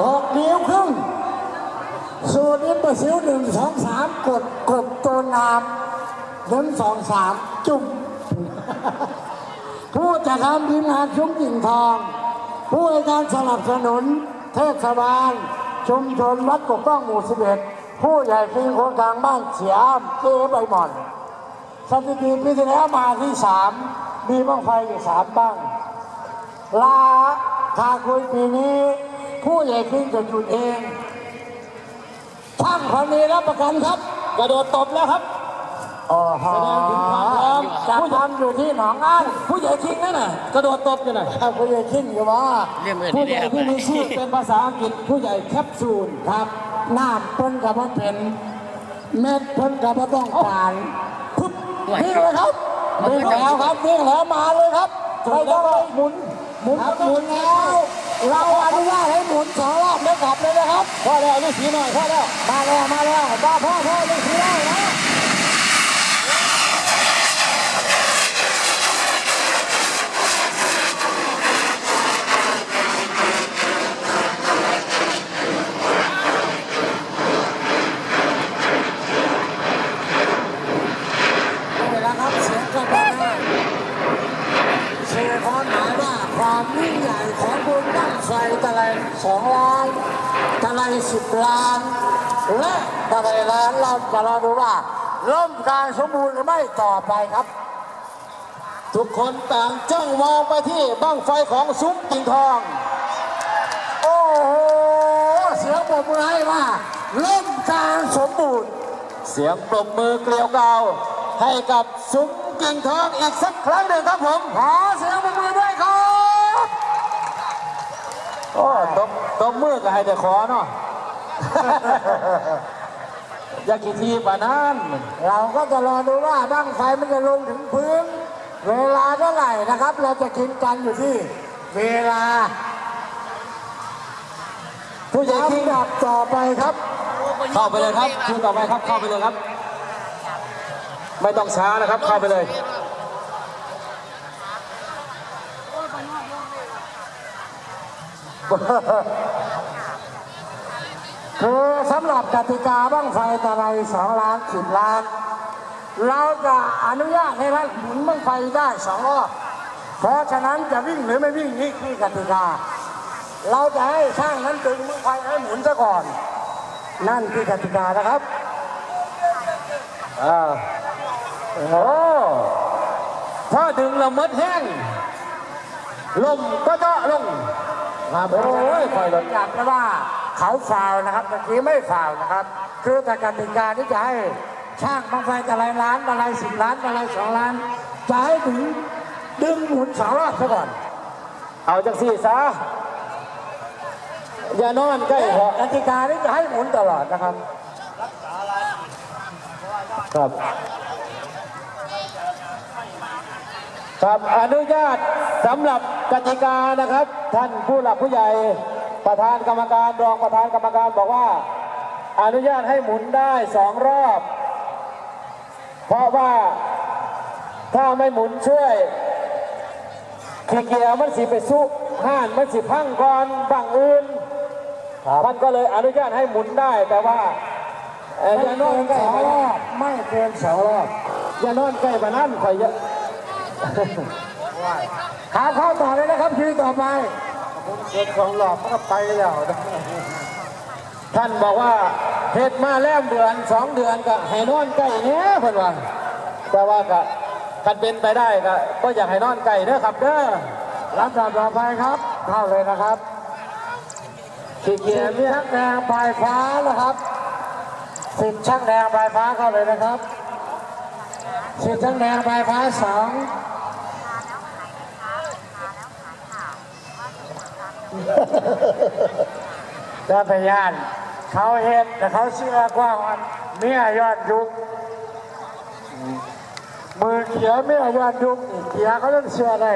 หกนิ้วครึ่งสูตรนี้ประสิวหนึ่งสองสามกดกดตัวงามหนึ่งสองสามจุ่มผู้จัดทำทีมงานชุมกิ่งทอง ผู้ให้การสนับสนุน เทศบาล ชุมชนวัดกกล้องหมู่สิบเอ็ดผู้ใหญ่ปีโครงการบ้านเสียมเจ๊ใบหม่อนสถิติปีที่แล้วมาที่สามมีบ้างไฟอยู่สามบ้างลาคาคุยปีนี้ ผู้ใหญ่ขึ้นจะหยุดเองช่างคนนี้รับประกันครับ กระโดดตบแล้วครับโอ้โหแสดงถึงความพร้อมจะทำอยู่ที่หนองอ้านผู้ใหญ่คิงนั่นน่ะกระโดดตบอยู่น่ะถ้าผู้ใหญ่ขึ้นอยู่ว่าเรื่องอื่นผู้นี่ใหญ่เรียกที่มีชื่อเป็นภาษาอังกฤษผู้ใหญ่แคปซูลครับน้ำเพิ่นกับว่าเป็นเม็ดเพิ่นกับว่าต้องการปุ๊บนี่เลยครับนี่แล้วครับนี่แล้วมาเลยครับไม่ต้องไปหมุนหมุนหมุนแล้ว เราอนุญาตให้หมุนสองรอบแล้วกลับเลยนะครับพ่อแล้วลูกสีหน่อยพ่อแล้วมาแล้วมาแล้วพ่อพ่อพ่อลูกสีได้นะ นี่แหละครับเสียงกระบอกหน้าสื่อความหมายว่าความยิ่งใหญ่ของบุญ ตั้งไฟตะไลสองล้านตะไลสิบล้าน และตะไลล้านเราจะรอดูว่าร่มการสมบูรณ์หรือไม่ต่อไปครับ ทุกคนต่างจ้องมองไปที่บั้งไฟของซุ้มกิ่งทอง โอ้โห เสียงปรบมือให้ว่าร่มการสมบูรณ์ เสียงปรบมือเกลียวกาวให้กับซุ้มกิ่งทองอีกสักครั้งหนึ่งครับผมขอเสียง โอ้ตบตบมือก็ให้แต่ขอเนาะ อย่ากี่ทีป่านั้นเราก็จะรอดูว่าบ้างไฟมันจะลงถึงพื้น เวลาเท่าไหร่นะครับ เราจะกินกันอยู่ที่ เวลาผู้ใหญ่คิงลำดับต่อไปครับ เข้าไปเลยครับคิวต่อไปครับเข้าไปเลยครับ ไม่ต้องช้านะครับ เข้าไปเลย คือสำหรับกติกาบ้างไฟตะไลสองล้านสิบล้าน เราจะอนุญาตให้ท่านหมุนบ้างไฟได้สองรอบเพราะฉะนั้นจะวิ่งหรือไม่วิ่งนี่คือกติกา เราจะให้ช่างนั้นดึงบ้างไฟให้หมุนซะก่อน นั่นคือกติกานะครับอ่าโอ้ถ้าดึงละมดแห้งลมก็จะลง ครับโอ้ยคอยลมอยากจะว่าเขาฟาวล์นะครับเมื่อกี้ไม่ฟาวล์นะครับ คือแต่กติกาที่จะให้ช่างบางไฟตะไลล้านตะไลสิบล้านตะไลสองล้านจะให้ถึงดึงหมุนสองรอบซะก่อน เอาจังสี่ซะอย่านอนใกล้เหาะกติกาที่จะให้หมุนตลอดนะครับครับครับอนุญาตสำหรับ กติกานะครับ ท่านผู้หลักผู้ใหญ่ประธานกรรมการรองประธานกรรมการบอกว่า อนุญาตให้หมุนได้สองรอบ เพราะว่าถ้าไม่หมุนช่วยขี้เกียจมันสิไปสู้ห้านมันสิพังก่อนบังอื่นท่านก็เลยอนุญาตให้หมุนได้แต่ว่าเอ่อไม่อย่านอเกินนใกล้สองไปรอบไม่เกินสองรอบอย่านอนใกล้มานั่นข่อยเยอะ ขาเข้าต่อเลยนะครับคิวต่อไปเกินของหลอกมันก็ไปแล้วท่านบอกว่าเฮ็ดมาแล้วเดือนสองเดือนก็ให้นอนใกล้เนี้ยเพิ่นว่าแต่ว่าก็คันเป็นไปได้ก็ก็อยากให้นอนใกล้เด้อครับเด้อรับดับต่อไปครับ เข้าเลยนะครับขี้เกียจเนี่ยชักแดงปลายฟ้านะครับสิบชักแดงปลายฟ้าเข้าเลยนะครับสิบชักแดงปลายฟ้าสอง จ้าพยาน เขาเห็นแต่เขาเชื่อกว่ามันเมียยอดยุคมือเขียเมียยอดยุคเขียเขาต้องเชื่อได้